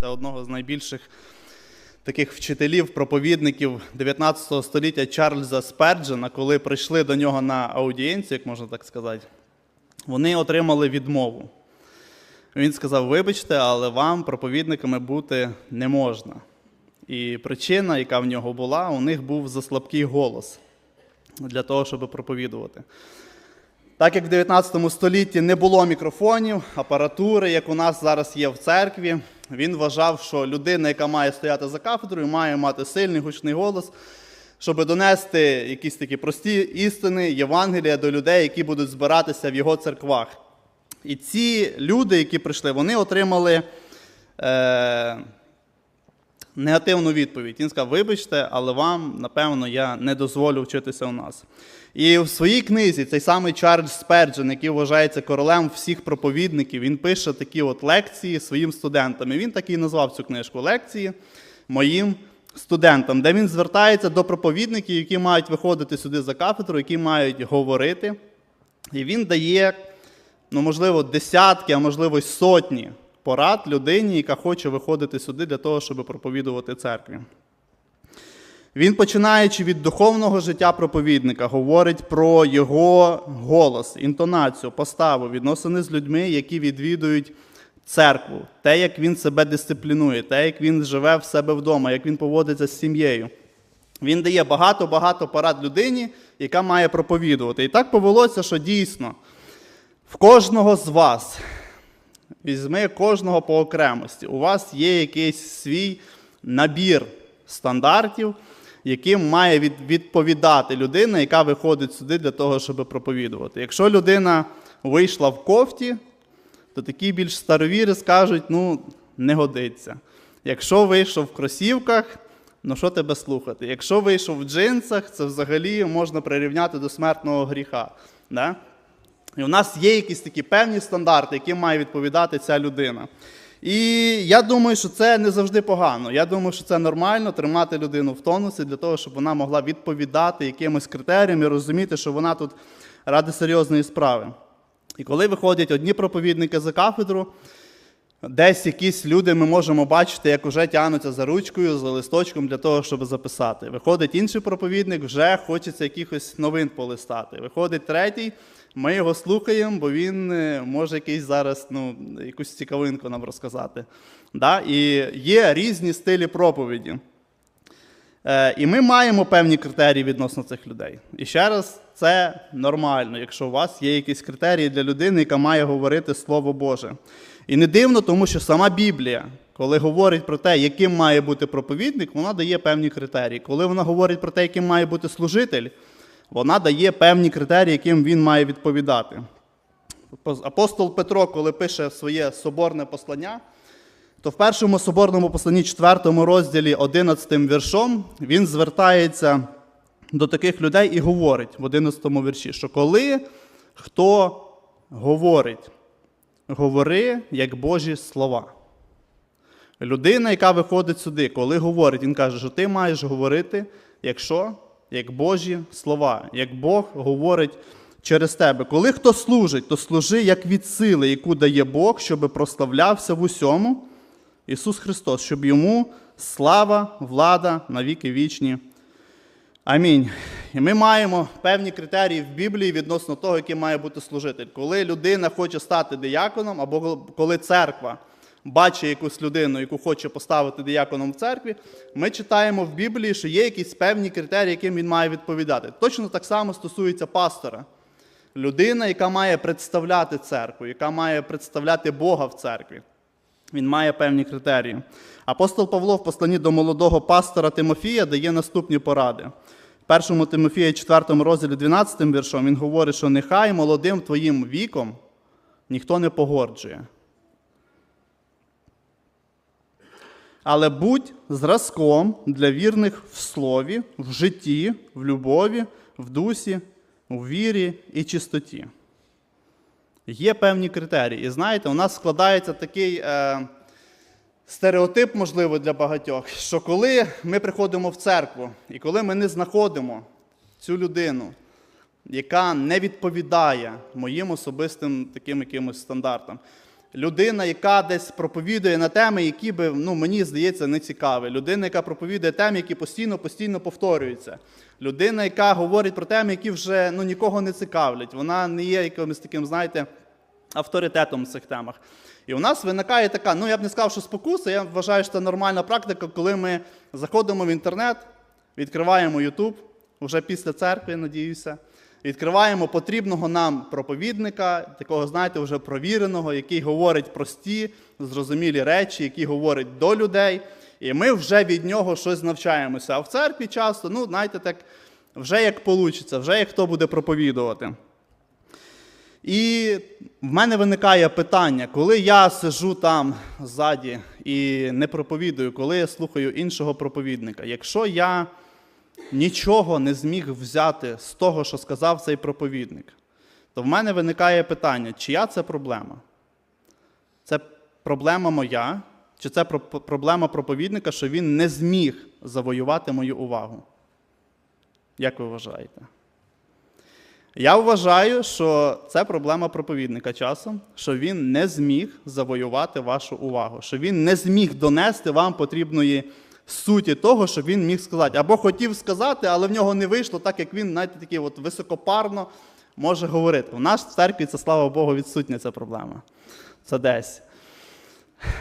Це одного з найбільших таких вчителів, проповідників 19 століття Чарльза Сперджена, коли прийшли до нього на аудієнцію, як можна так сказати, вони отримали відмову. Він сказав: вибачте, але вам проповідниками бути не можна. І причина, яка в нього була, у них був заслабкий голос для того, щоб проповідувати. Так як в 19 столітті не було мікрофонів, апаратури, як у нас зараз є в церкві, він вважав, що людина, яка має стояти за кафедрою, має мати сильний гучний голос, щоб донести якісь такі прості істини, Євангелія до людей, які будуть збиратися в його церквах. І ці люди, які прийшли, вони отримали е, негативну відповідь. Він сказав: вибачте, але вам, напевно, я не дозволю вчитися у нас. І в своїй книзі цей самий Чарльз Сперджен, який вважається королем всіх проповідників, він пише такі от лекції своїм студентам. І він так і назвав цю книжку лекції моїм студентам, де він звертається до проповідників, які мають виходити сюди за кафедру, які мають говорити. І він дає, ну, можливо, десятки, а можливо, й сотні порад людині, яка хоче виходити сюди для того, щоб проповідувати церкві. Він, починаючи від духовного життя проповідника, говорить про його голос, інтонацію, поставу, відносини з людьми, які відвідують церкву, те, як він себе дисциплінує, те, як він живе в себе вдома, як він поводиться з сім'єю. Він дає багато-багато порад людині, яка має проповідувати. І так повелося, що дійсно в кожного з вас, візьми кожного по окремості, у вас є якийсь свій набір стандартів, яким має відповідати людина, яка виходить сюди для того, щоб проповідувати. Якщо людина вийшла в кофті, то такі більш старовіри скажуть, ну, не годиться. Якщо вийшов в кросівках, ну що тебе слухати? Якщо вийшов в джинсах, це взагалі можна прирівняти до смертного гріха. Да? І у нас є якісь такі певні стандарти, яким має відповідати ця людина. І я думаю, що це не завжди погано. Я думаю, що це нормально тримати людину в тонусі для того, щоб вона могла відповідати якимось критеріям і розуміти, що вона тут ради серйозної справи. І коли виходять одні проповідники за кафедру, десь якісь люди ми можемо бачити, як вже тягнуться за ручкою, за листочком для того, щоб записати. Виходить інший проповідник, вже хочеться якихось новин полистати. Виходить третій, ми його слухаємо, бо він е, може якийсь зараз ну, якусь цікавинку нам розказати. Да? І є різні стилі проповіді. Е, І ми маємо певні критерії відносно цих людей. І ще раз, це нормально, якщо у вас є якісь критерії для людини, яка має говорити Слово Боже. І не дивно, тому що сама Біблія, коли говорить про те, яким має бути проповідник, вона дає певні критерії. Коли вона говорить про те, яким має бути служитель, вона дає певні критерії, яким він має відповідати. Апостол Петро, коли пише своє соборне послання, то в першому соборному посланні, 4 розділі, 11 віршом, він звертається до таких людей і говорить в 11 вірші, що коли хто говорить, говори як Божі слова. Людина, яка виходить сюди, коли говорить, він каже, що ти маєш говорити, якщо як Божі слова, як Бог говорить через тебе. Коли хто служить, то служи як від сили, яку дає Бог, щоб прославлявся в усьому Ісус Христос, щоб йому слава, влада навіки вічні. Амінь. І ми маємо певні критерії в Біблії відносно того, яким має бути служитель. Коли людина хоче стати дияконом, або коли церква бачить якусь людину, яку хоче поставити дияконом в церкві, ми читаємо в Біблії, що є якісь певні критерії, яким він має відповідати. Точно так само стосується пастора. Людина, яка має представляти церкву, яка має представляти Бога в церкві. Він має певні критерії. Апостол Павло в посланні до молодого пастора Тимофія дає наступні поради. В 1 Тимофія 4 розділі 12 віршом він говорить, що нехай молодим твоїм віком ніхто не погорджує. Але будь зразком для вірних в слові, в житті, в любові, в дусі, у вірі і чистоті. Є певні критерії. І знаєте, у нас складається такий е, стереотип, можливо, для багатьох, що коли ми приходимо в церкву і коли ми не знаходимо цю людину, яка не відповідає моїм особистим таким якимось стандартам, людина, яка десь проповідує на теми, які би, ну, мені здається, не цікаві. Людина, яка проповідує теми, які постійно, постійно повторюються. Людина, яка говорить про теми, які вже ну, нікого не цікавлять. Вона не є якимось таким, знаєте, авторитетом в цих темах. І у нас виникає така, ну я б не сказав, що спокуса, я вважаю, що це нормальна практика, коли ми заходимо в інтернет, відкриваємо YouTube, вже після церкви, надіюся, відкриваємо потрібного нам проповідника, такого, знаєте, вже провіреного, який говорить прості, зрозумілі речі, який говорить до людей, і ми вже від нього щось навчаємося. А в церкві часто, ну, знаєте, так, вже як вийде, вже як хто буде проповідувати. І в мене виникає питання, коли я сижу там ззаді і не проповідую, коли я слухаю іншого проповідника, якщо я нічого не зміг взяти з того, що сказав цей проповідник, то в мене виникає питання, чия це проблема? Це проблема моя, чи це проблема проповідника, що він не зміг завоювати мою увагу? Як ви вважаєте? Я вважаю, що це проблема проповідника часом, що він не зміг завоювати вашу увагу, що він не зміг донести вам потрібної суті того, що він міг сказати. Або хотів сказати, але в нього не вийшло, так як він, знаєте, такий от високопарно може говорити. У нас в церкві це, слава Богу, відсутня ця проблема. Це десь.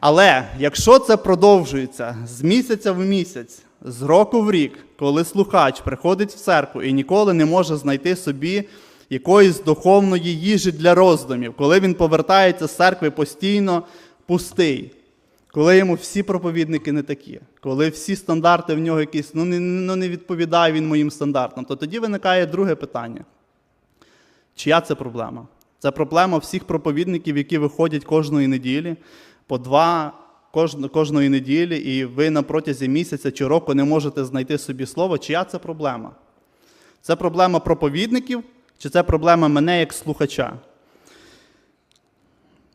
Але якщо це продовжується з місяця в місяць, з року в рік, коли слухач приходить в церкву і ніколи не може знайти собі якоїсь духовної їжі для роздумів, коли він повертається з церкви постійно пустий, коли йому всі проповідники не такі, коли всі стандарти в нього якісь ну не, ну, не відповідає він моїм стандартам, то тоді виникає друге питання. Чия це проблема? Це проблема всіх проповідників, які виходять кожної неділі, по два кожної неділі, і ви на протязі місяця чи року не можете знайти собі слово. Чия це проблема? Це проблема проповідників, чи це проблема мене як слухача?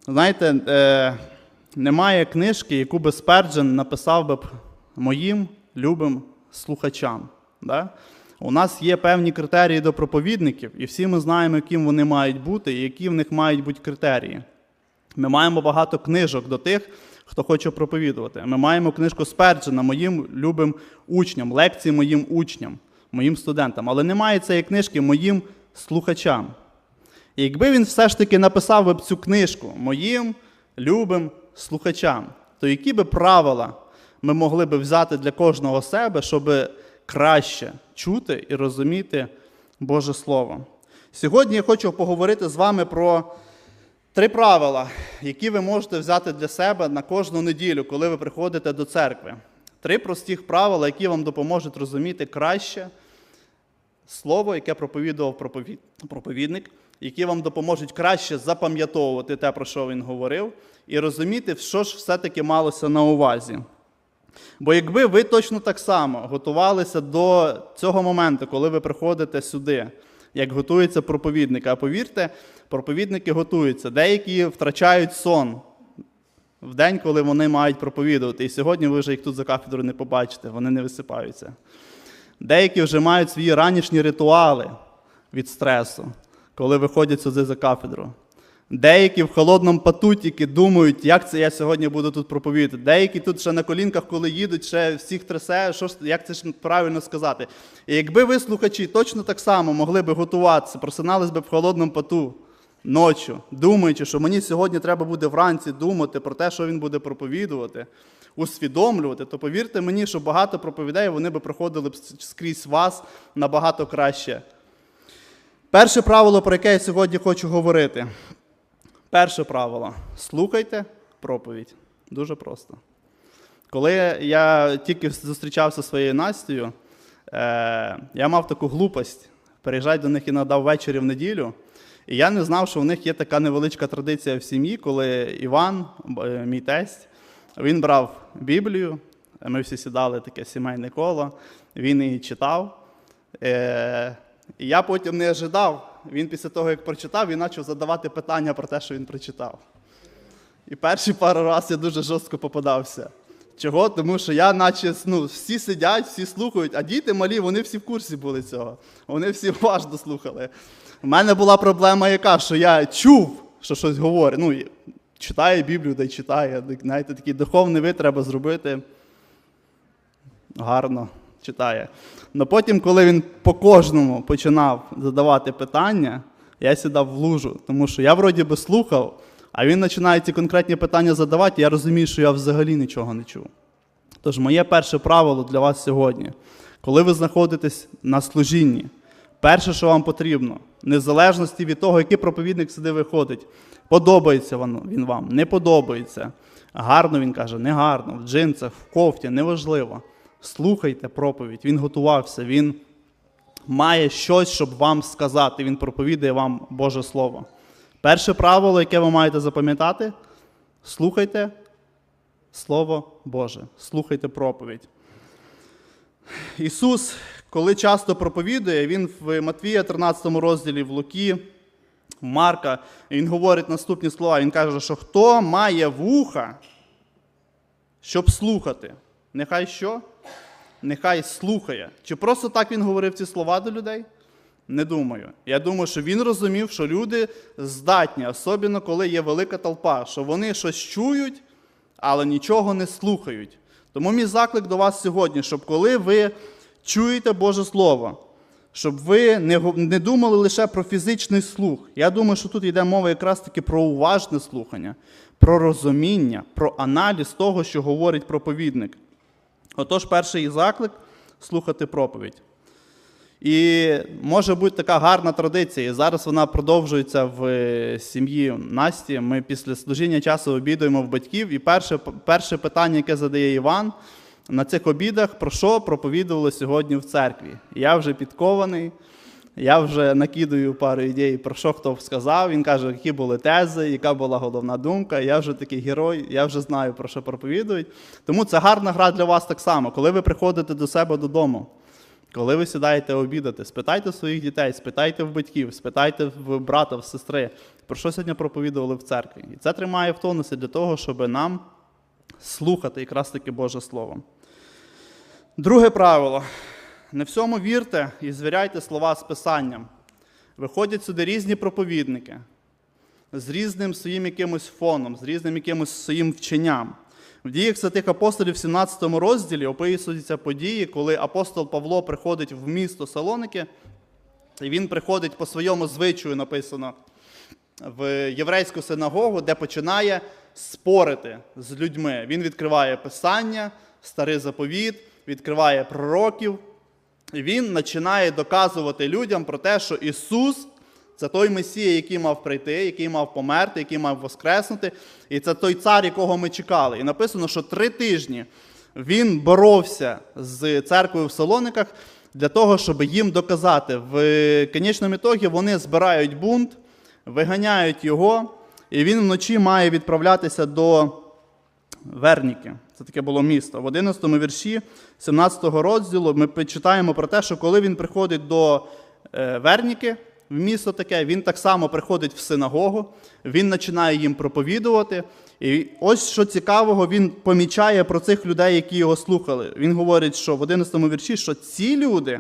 Знаєте, е, немає книжки, яку би Сперджен написав би моїм любим слухачам. Да? У нас є певні критерії до проповідників, і всі ми знаємо, яким вони мають бути, і які в них мають бути критерії. Ми маємо багато книжок до тих, хто хоче проповідувати. Ми маємо книжку Сперджена моїм любим учням, лекції моїм учням, моїм студентам. Але немає цієї книжки моїм слухачам. І якби він все ж таки написав би цю книжку моїм любим слухачам, то які би правила ми могли би взяти для кожного себе, щоб краще чути і розуміти Боже Слово? Сьогодні я хочу поговорити з вами про три правила, які ви можете взяти для себе на кожну неділю, коли ви приходите до церкви. Три простих правила, які вам допоможуть розуміти краще слово, яке проповідував проповідник, які вам допоможуть краще запам'ятовувати те, про що він говорив, і розуміти, що ж все-таки малося на увазі. Бо якби ви точно так само готувалися до цього моменту, коли ви приходите сюди, як готується проповідник, а повірте, проповідники готуються, деякі втрачають сон в день, коли вони мають проповідувати. І сьогодні ви вже їх тут за кафедрою не побачите, вони не висипаються. Деякі вже мають свої ранішні ритуали від стресу, коли виходять сюди за кафедру. Деякі в холодному поту тільки думають, як це я сьогодні буду тут проповідати. Деякі тут ще на колінках, коли їдуть, ще всіх трясе, що як це ж правильно сказати. І якби ви, слухачі, точно так само могли би готуватися, просинались би в холодному поту ночі, думаючи, що мені сьогодні треба буде вранці думати про те, що він буде проповідувати, усвідомлювати, то повірте мені, що багато проповідей вони би проходили б скрізь вас набагато краще. Перше правило, про яке я сьогодні хочу говорити. Перше правило слухайте проповідь. Дуже просто. Коли я тільки зустрічався зі своєю Настею, е, я мав таку глупость переїжджати до них іноді ввечері в неділю. І я не знав, що в них є така невеличка традиція в сім'ї, коли Іван, е, мій тесть, він брав Біблію, ми всі сідали таке сімейне коло, він її читав. І я потім не ожидав. Він після того, як прочитав, він почав задавати питання про те, що він прочитав. І перші пару разів я дуже жорстко попадався. Чого? Тому що я, наче, ну, всі сидять, всі слухають, а діти малі, вони всі в курсі були цього. Вони всі уважно слухали. У мене була проблема яка, що я чув, що щось говорить. Ну, читає Біблію, та й читає. Знаєте, такий духовний вид треба зробити. Гарно читає. Но потім, коли він по кожному починав задавати питання, я сідав в лужу, тому що я вроді би слухав, а він починає ці конкретні питання задавати, і я розумію, що я взагалі нічого не чув. Тож, моє перше правило для вас сьогодні, коли ви знаходитесь на служінні, перше, що вам потрібно, незалежності від того, який проповідник сюди виходить, подобається він вам, не подобається. Гарно він каже, не гарно, в джинсах, в кофті, неважливо. Слухайте проповідь, він готувався, він має щось, щоб вам сказати, він проповідає вам Боже Слово. Перше правило, яке ви маєте запам'ятати, слухайте Слово Боже, слухайте проповідь. Ісус, коли часто проповідує, Він в Матвія 13 розділі, в Луки, в Марка, Він говорить наступні слова. Він каже, що хто має вуха, щоб слухати, нехай що? Нехай слухає. Чи просто так він говорив ці слова до людей? Не думаю. Я думаю, що він розумів, що люди здатні, особливо коли є велика толпа, що вони щось чують, але нічого не слухають. Тому мій заклик до вас сьогодні, щоб коли ви чуєте Боже Слово, щоб ви не, думали лише про фізичний слух. Я думаю, що тут йде мова якраз таки про уважне слухання, про розуміння, про аналіз того, що говорить проповідник. Отож, перший заклик слухати проповідь. І може бути така гарна традиція. І зараз вона продовжується в е, сім'ї Насті. Ми після служіння часу обідуємо в батьків. І перше, перше питання, яке задає Іван, на цих обідах про що проповідували сьогодні в церкві. Я вже підкований, я вже накидаю пару ідей, про що хто сказав. Він каже, які були тези, яка була головна думка. Я вже такий герой, я вже знаю, про що проповідують. Тому це гарна гра для вас так само, коли ви приходите до себе додому. Коли ви сідаєте обідати, спитайте своїх дітей, спитайте в батьків, спитайте в брата, в сестри, про що сьогодні проповідували в церкві. І це тримає в тонусі для того, щоб нам слухати якраз таки Боже Слово. Друге правило. Не всьому вірте і звіряйте слова з Писанням. Виходять сюди різні проповідники з різним своїм якимось фоном, з різним якимось своїм вченням. В діях святих апостолів в 17 розділі описуються події, коли апостол Павло приходить в місто Салоники, і він приходить по своєму звичаю, написано, в єврейську синагогу, де починає спорити з людьми. Він відкриває Писання, старий заповіт, відкриває пророків, він починає доказувати людям про те, що Ісус це той Месія, який мав прийти, який мав померти, який мав воскреснути. І це той цар, якого ми чекали. І написано, що три тижні він боровся з церквою в Солониках для того, щоб їм доказати. В конечному ітогі вони збирають бунт, виганяють його, і він вночі має відправлятися до Верніки. Це таке було місто. В 11 вірші 17 розділу ми читаємо про те, що коли він приходить до е, Верніки, в місто таке, він так само приходить в синагогу, він починає їм проповідувати. І ось що цікавого, він помічає про цих людей, які його слухали. Він говорить, що в 11 вірші, що ці люди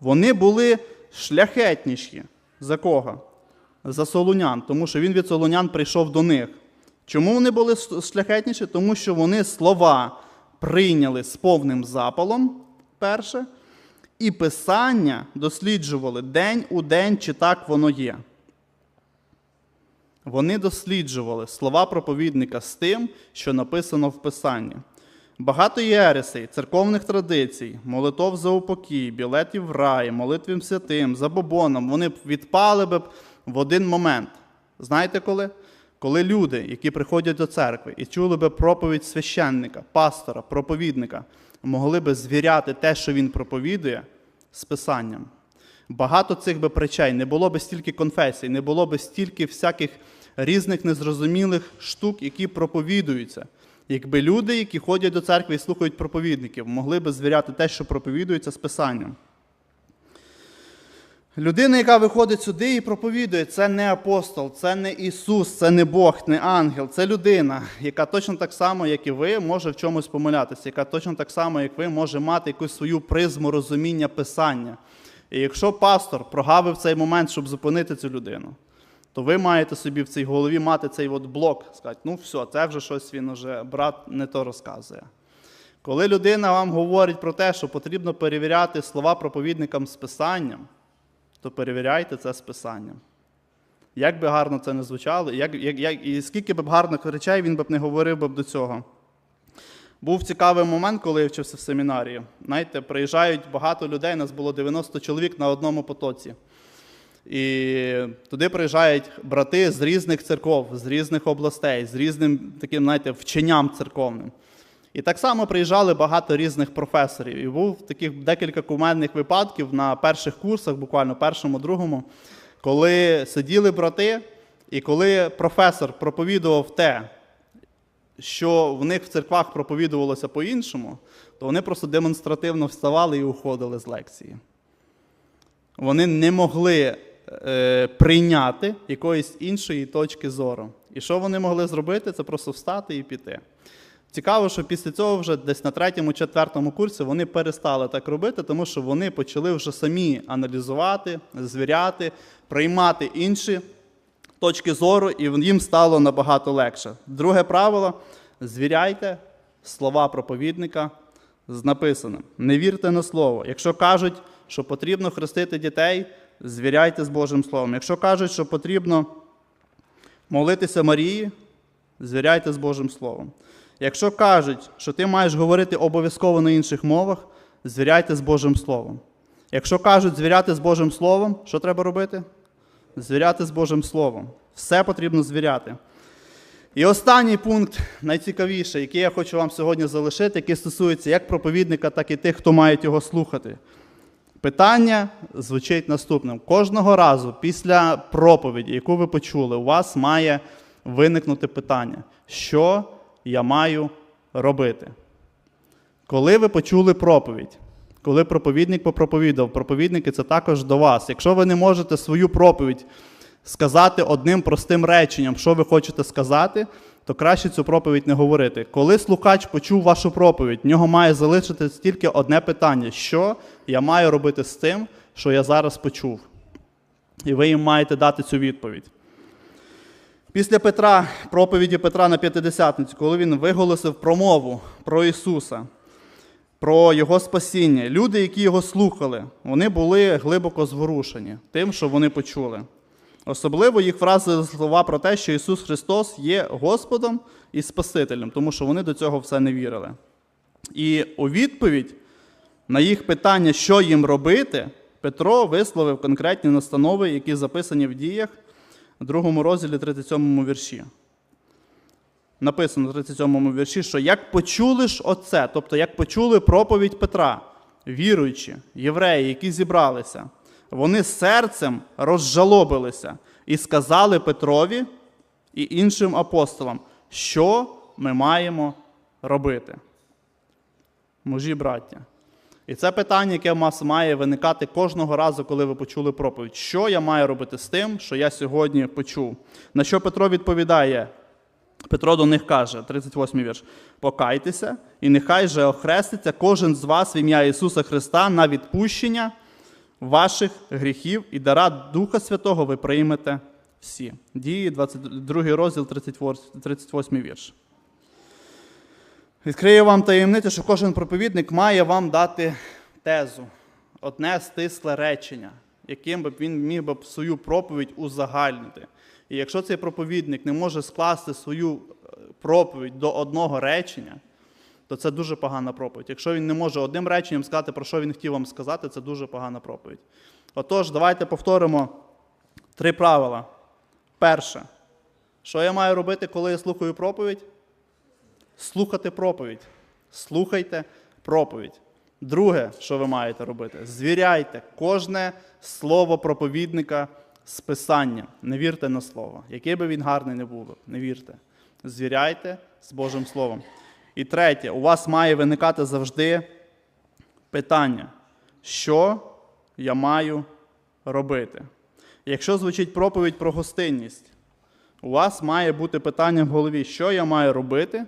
вони були шляхетніші. За кого? За солунян, тому що він від солунян прийшов до них. Чому вони були шляхетніші? Тому що вони слова прийняли з повним запалом, перше, і писання досліджували день у день, чи так воно є. Вони досліджували слова проповідника з тим, що написано в Писанні. Багато єресей, церковних традицій, молитов за упокій, білетів в рай, молитвам святим, забобоном, вони б відпали б в один момент. Знаєте коли? Коли люди, які приходять до церкви і чули би проповідь священника, пастора, проповідника, могли би звіряти те, що він проповідує, з Писанням. Багато цих би притчей, не було би стільки конфесій, не було би стільки всяких різних незрозумілих штук, які проповідуються. Якби люди, які ходять до церкви і слухають проповідників, могли би звіряти те, що проповідується з Писанням. Людина, яка виходить сюди і проповідує, це не апостол, це не Ісус, це не Бог, не ангел, це людина, яка точно так само, як і ви, може в чомусь помилятися, яка точно так само, як ви, може мати якусь свою призму розуміння Писання. І якщо пастор прогавив цей момент, щоб зупинити цю людину, то ви маєте собі в цій голові мати цей от блок, сказати, ну все, це вже щось він уже брат не то розказує. Коли людина вам говорить про те, що потрібно перевіряти слова проповідникам з писанням, то перевіряйте це з писанням. Як би гарно це не звучало, як, як, як, і скільки б гарних речей він би не говорив би до цього. Був цікавий момент, коли я вчився в семінарії. Знаєте, приїжджають багато людей, нас було 90 чоловік на одному потоці. І туди приїжджають брати з різних церков, з різних областей, з різним таким, знаєте, вченням церковним. І так само приїжджали багато різних професорів. І був таких декілька кумедних випадків на перших курсах, буквально першому, другому, коли сиділи брати, і коли професор проповідував те, що в них в церквах проповідувалося по-іншому, то вони просто демонстративно вставали і уходили з лекції. Вони не могли е, прийняти якоїсь іншої точки зору. І що вони могли зробити, це просто встати і піти. Цікаво, що після цього вже десь на третьому, четвертому курсі вони перестали так робити, тому що вони почали вже самі аналізувати, звіряти, приймати інші точки зору, і їм стало набагато легше. Друге правило: звіряйте слова проповідника з написаним. Не вірте на слово. Якщо кажуть, що потрібно хрестити дітей, звіряйте з Божим Словом. Якщо кажуть, що потрібно молитися Марії, звіряйте з Божим Словом. Якщо кажуть, що ти маєш говорити обов'язково на інших мовах, звіряйте з Божим Словом. Якщо кажуть звіряти з Божим Словом, що треба робити? Звіряти з Божим Словом. Все потрібно звіряти. І останній пункт, найцікавіший, який я хочу вам сьогодні залишити, який стосується як проповідника, так і тих, хто має його слухати. Питання звучить наступним. Кожного разу після проповіді, яку ви почули, у вас має виникнути питання, що я маю робити. Коли ви почули проповідь, коли проповідник попроповідав, проповідники це також до вас. Якщо ви не можете свою проповідь сказати одним простим реченням, що ви хочете сказати, то краще цю проповідь не говорити. Коли слухач почув вашу проповідь, в нього має залишитись тільки одне питання: що я маю робити з тим, що я зараз почув? І ви їм маєте дати цю відповідь. Після Петра, проповіді Петра на П'ятидесятницю, коли він виголосив промову про Ісуса, про Його спасіння, люди, які його слухали, вони були глибоко зворушені тим, що вони почули. Особливо їх вразили слова про те, що Ісус Христос є Господом і Спасителем, тому що вони до цього все не вірили. І у відповідь на їх питання, що їм робити, Петро висловив конкретні настанови, які записані в діях другому розділі 37 вірші. Написано в 37 вірші, що як почули ж оце, тобто як почули проповідь Петра, віруючі, євреї, які зібралися, вони серцем розжалобилися і сказали Петрові і іншим апостолам, що ми маємо робити. Мужі браття. І це питання, яке в вас має виникати кожного разу, коли ви почули проповідь. Що я маю робити з тим, що я сьогодні почув? На що Петро відповідає? Петро до них каже, 38-й вірш: Покайтеся, і нехай же охреститься кожен з вас в ім'я Ісуса Христа на відпущення ваших гріхів і дара Духа Святого ви приймете всі. Дії 22 розділ, 38 вірш. Відкрию вам таємницю, що кожен проповідник має вам дати тезу, одне стисле речення, яким би він міг би свою проповідь узагальнити. І якщо цей проповідник не може скласти свою проповідь до одного речення, то це дуже погана проповідь. Якщо він не може одним реченням сказати, про що він хотів вам сказати, це дуже погана проповідь. Отож, давайте повторимо три правила. Перше, що я маю робити, коли я слухаю проповідь? Слухати проповідь. Слухайте проповідь. Друге, що ви маєте робити, звіряйте кожне слово проповідника з писанням. Не вірте на слово. Який би він гарний не був, не вірте. Звіряйте з Божим Словом. І третє, у вас має виникати завжди питання, що я маю робити. Якщо звучить проповідь про гостинність, у вас має бути питання в голові, що я маю робити,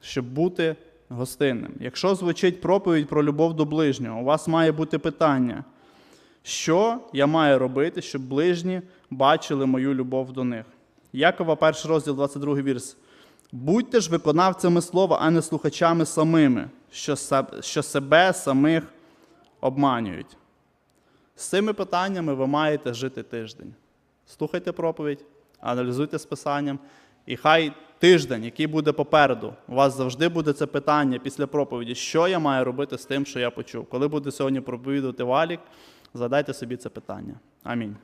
щоб бути гостинним. Якщо звучить проповідь про любов до ближнього, у вас має бути питання, Що я маю робити, щоб ближні бачили мою любов до них? Якова, перший розділ, 22 вірс. Будьте ж виконавцями слова, а не слухачами самими, що, що себе самих обманюють. З цими питаннями ви маєте жити тиждень. Слухайте проповідь, аналізуйте з писанням, і хай тиждень, який буде попереду, у вас завжди буде це питання після проповіді, що я маю робити з тим, що я почув. Коли буде сьогодні проповідувати валік, задайте собі це питання. Амінь.